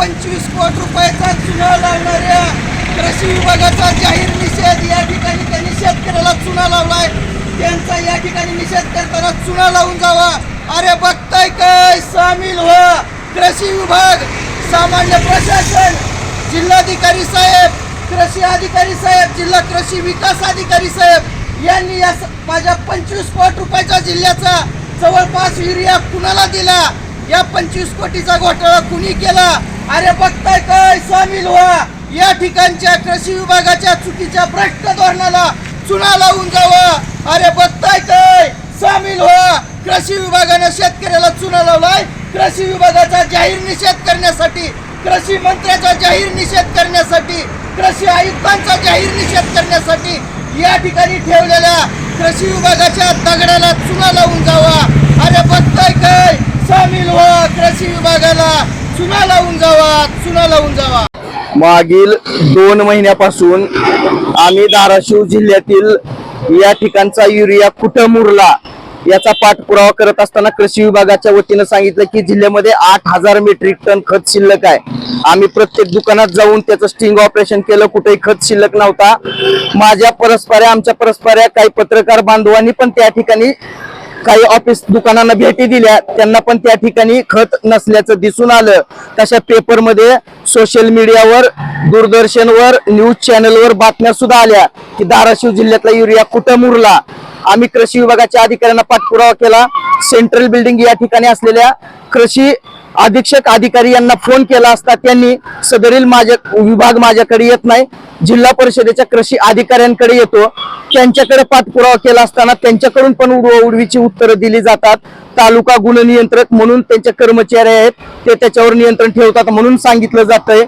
पंचवीस कोटी रुपयाचा चुना लावणाऱ्या कृषी विभागाचा जाहीर निषेध. या ठिकाणी त्यांनी शेतकऱ्याला चुना लावलाय. त्यांचा या ठिकाणी निषेध करताना चुना लावून जावा. अरे बघताय काय? सामील व्हा. कृषी विभाग सामान्य प्रशासन जिल्हाधिकारी साहेब कृषी अधिकारी साहेब जिल्हा कृषी विकास अधिकारी साहेब यांनी या स- माझ्या पंचवीस कोटी रुपयाच्या जिल्ह्याचा जवळपास युरिया कुणाला दिला? या पंचवीस कोटीचा घोटाळा कुणी केला? अरे बघताय काय सामील व्हा या ठिकाणच्या कृषी विभागाच्या चुकीच्या भ्रष्ट धोरणाला चुना लावून जावं. अरे बघताय काय सामील व्हा कृषी विभागाने शेतकऱ्याला चुना लावलाय. कृषी विभागाचा जाहीर निषेध करण्यासाठी कृषी मंत्र्याचा जाहीर निषेध करण्यासाठी कृषी आयुक्तांचा जाहीर निषेध करण्यासाठी या ठिकाणी ठेवलेल्या कृषी विभागाच्या दगडाला चुना लावून जावा. अरे बघताय काय सामील व्हा कृषी विभागाला चुना लावून जावा चुना लावून जावा. मागील दोन महिन्यापासून आम्ही धाराशिव जिल्ह्यातील या ठिकाणचा युरिया कुठं मुरला याचा पाठपुरावा करत असताना कृषी विभागाच्या वतीनं सांगितलं की जिल्ह्यामध्ये आठ हजार मेट्रिक टन खत शिल्लक आहे. आम्ही प्रत्येक दुकानात जाऊन त्याचं स्टिंग ऑपरेशन केलं कुठेही खत शिल्लक नव्हता. माझ्या परस्पऱ्या आमच्या परस्पऱ्या काही पत्रकार बांधवांनी पण त्या ठिकाणी काही ऑफिस दुकानांना भेटी दिल्या त्यांना पण त्या ठिकाणी खत नसल्याचं दिसून आलं. तशा पेपरमध्ये सोशल मीडियावर दूरदर्शनवर न्यूज चॅनलवर बातम्या सुद्धा आल्या की धाराशिव जिल्ह्यातला युरिया कुठं मुरला? आम्ही कृषी विभागाच्या अधिकाऱ्यांना पाठपुरावा केला. सेंट्रल बिल्डिंग या ठिकाणी असलेल्या कृषी अधीक्षक अधिकारी यांना फोन केला असता त्यांनी सदरील माझ्या विभाग माझ्याकडे येत नाही. जिल्हा परिषदेच्या कृषी अधिकाऱ्यांकडे येतो. त्यांच्याकडे पाठपुरावा केला असताना त्यांच्याकडून पण उडवाउडवीची उत्तरं दिली जातात. तालुका गुण नियंत्रक म्हणून त्यांचे कर्मचारी आहेत. ते त्याच्यावर नियंत्रण ठेवतात म्हणून सांगितलं जातंय.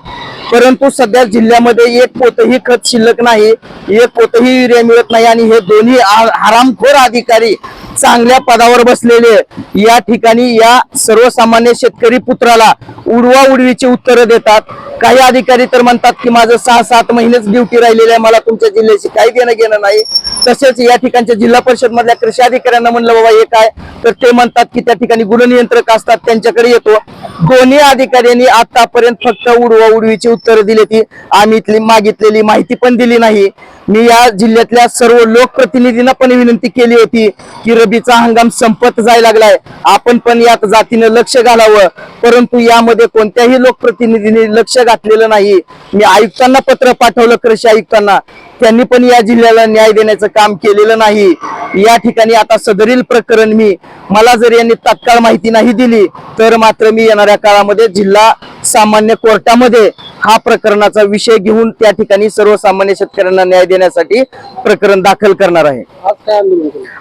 परंतु सध्या जिल्ह्यामध्ये एक पोतही खत शिल्लक नाही. एक पोतही युरिया मिळत नाही आणि हे दोन्ही हरामखोर अधिकारी चांगल्या पदावर बसलेले या ठिकाणी या सर्वसामान्य शेतकरी पुत्राला उडवा उडवीची उत्तरं देतात. काही अधिकारी तर म्हणतात की माझं सहा सात महिनेच ड्युटी राहिलेली आहे. मला तुमच्या जिल्ह्याशी काही देणं घेणं नाही. तसेच या ठिकाणच्या जिल्हा परिषद मधल्या कृषी अधिकाऱ्यांना म्हणलं बाबा हे काय? तर ते म्हणतात की त्या ठिकाणी गुणनियंत्रक असतात. त्यांच्याकडे येतो. दोन्ही अधिकाऱ्यांनी आतापर्यंत फक्त उडवा उडवीची उत्तरं दिली ती. आम्ही इथली मागितलेली माहिती पण दिली नाही. मी या जिल्ह्यातल्या सर्व लोकप्रतिनिधींना पण विनंती केली होती की रबीचा हंगाम संपत जायला लागलाय. आपण पण यात जातीनं लक्ष घालावं. परंतु यामध्ये कोणत्याही लोकप्रतिनिधींनी लक्ष घातलेलं नाही. मी आयुक्तांना पत्र पाठवलं कृषी आयुक्तांना. त्यांनी पण या जिल्ह्याला न्याय देण्याचं काम केलेलं नाही. या ठिकाणी आता सदरील प्रकरण मी मला जर यांनी तात्काळ माहिती नाही दिली तर मात्र मी येणाऱ्या काळामध्ये जिल्हा सामान्य कोर्टामध्ये हा प्रकरणाचा विषय घेऊन त्या ठिकाणी सर्वसामान्य शेतकऱ्यांना न्याय देण्यासाठी प्रकरण दाखल करणार आहे.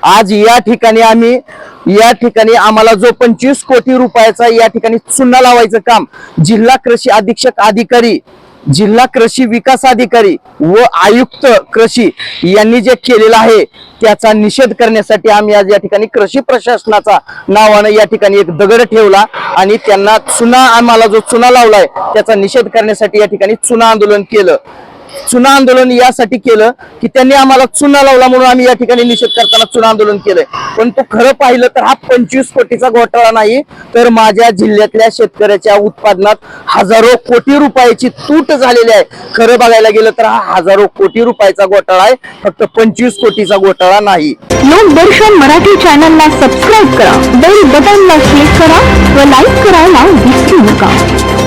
आज या ठिकाणी आम्ही या ठिकाणी आम्हाला जो पंचवीस कोटी रुपयाचा या ठिकाणी चुना लावायचं काम जिल्हा कृषी अधीक्षक अधिकारी जिल्हा कृषी विकास अधिकारी व आयुक्त कृषी यांनी जे केलेलं आहे त्याचा निषेध करण्यासाठी आम्ही आज या ठिकाणी कृषी प्रशासनाचा नावानं या ठिकाणी एक दगड ठेवला आणि त्यांना चुना आम्हाला जो चुना लावलाय त्याचा निषेध करण्यासाठी या ठिकाणी चुना आंदोलन केलं. चुना आंदोलन यासाठी केलं की त्यांनी आम्हाला चुना लावला म्हणून आम्ही या ठिकाणी निषेध करताना चुना आंदोलन केलंय. पण तो खरं पाहिलं तर हा पंचवीस कोटीचा घोटाळा नाही तर माझ्या जिल्ह्यातल्या शेतकऱ्याच्या उत्पादनात हजारो कोटी रुपयाची तूट झालेली आहे. खरं बघायला गेलं तर हा हजारो कोटी रुपयाचा घोटाळा आहे फक्त पंचवीस कोटीचा घोटाळा नाही. लोकदर्शन मराठी चॅनलला सबस्क्राईब करा बेल बटनला क्लिक करा व लाईक करायला विसरू नका.